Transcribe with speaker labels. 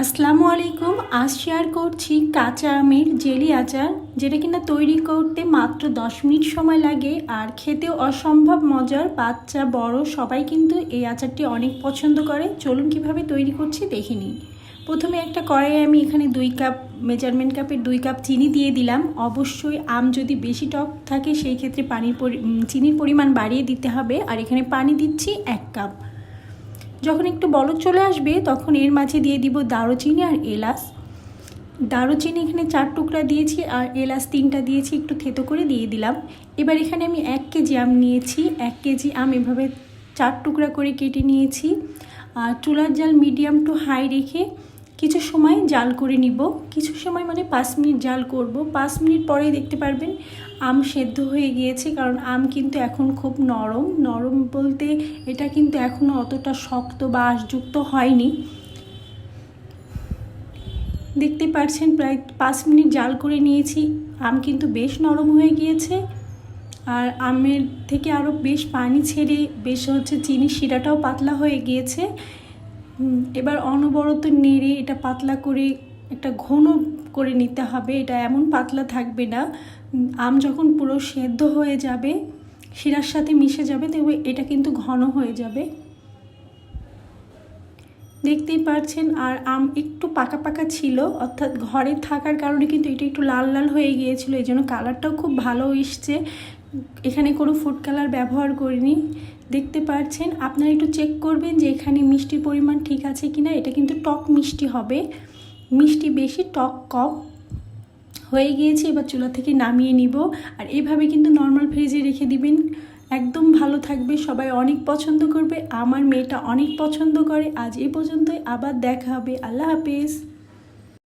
Speaker 1: আসসালামু আলাইকুম, আজ শেয়ার করছি কাঁচা আমের জেলি আচার, যেটা কিনা তৈরি করতে মাত্র দশ মিনিট সময় লাগে আর খেতেও অসম্ভব মজার। বাচ্চা, বড়, সবাই কিন্তু এই আচারটি অনেক পছন্দ করে। চলুন কীভাবে তৈরি করছি দেখে নিই। প্রথমে একটা কড়াইয়ে আমি এখানে দুই কাপ মেজারমেন্ট কাপের দুই কাপ চিনি দিয়ে দিলাম। অবশ্যই আম যদি বেশি টক থাকে, সেই ক্ষেত্রে পানির চিনির পরিমাণ বাড়িয়ে দিতে হবে। আর এখানে পানি দিচ্ছি এক কাপ। যখন একটু বলদ চলে আসবে, তখন এর মাঝে দিয়ে দিব দারুচিনি আর এলাচ। দারুচিনি এখানে চার টুকরা দিয়েছি আর এলাচ তিনটা দিয়েছি, একটু থেতো করে দিয়ে দিলাম। এবার এখানে আমি এক কেজি আম নিয়েছি, এক কেজি আম এভাবে চার টুকরা করে কেটে নিয়েছি। আর চুলার জাল মিডিয়াম টু হাই রেখে কিছু সময় জাল করে নিব। কিছু সময় মানে পাঁচ মিনিট জাল করব। পাঁচ মিনিট পরেই দেখতে পারবেন আম সেদ্ধ হয়ে গিয়েছে, কারণ আম কিন্তু এখন খুব নরম। নরম বলতে এটা কিন্তু এখনও অতটা শক্ত বা আঁশযুক্ত হয়নি। দেখতে পাচ্ছেন প্রায় পাঁচ মিনিট জাল করে নিয়েছি। আম কিন্তু বেশ নরম হয়ে গিয়েছে। আর আমের থেকে আরও বেশ পানি ছেড়ে, বেশ হচ্ছে চিনি শিরাটাও পাতলা হয়ে গিয়েছে। এবার অনবরত নেড়ে এটা পাতলা করে একটা ঘন করে নিতে হবে। এটা এমন পাতলা থাকবে না। আম যখন পুরো সেদ্ধ হয়ে যাবে, শিরার সাথে মিশে যাবে, তবে এটা কিন্তু ঘন হয়ে যাবে। দেখতেই পাচ্ছেন আর আম একটু পাকা পাকা ছিল, অর্থাৎ ঘরে থাকার কারণে কিন্তু এটা একটু লাল লাল হয়ে গিয়েছিল এই জন্য কালারটাও খুব ভালো এসছে। এখানে কোনো ফুড কালার ব্যবহার করিনি। দেখতে পাচ্ছেন আপনারা একটু চেক করবেন যে এখানে মিষ্টির পরিমাণ ঠিক আছে কি না এটা কিন্তু টক মিষ্টি হবে। মিষ্টি বেশি, টক কম। হয়ে গিয়েছে, এবার চুলা থেকে নামিয়ে নিব। আর এইভাবে কিন্তু নর্মাল ফ্রিজে রেখে দিবেন। একদম ভালো থাকবে, সবাই অনেক পছন্দ করবে, আমার মেয়েটা অনেক পছন্দ করে। আজ এ পর্যন্তই, আবার দেখা হবে। আল্লাহ হাফেজ।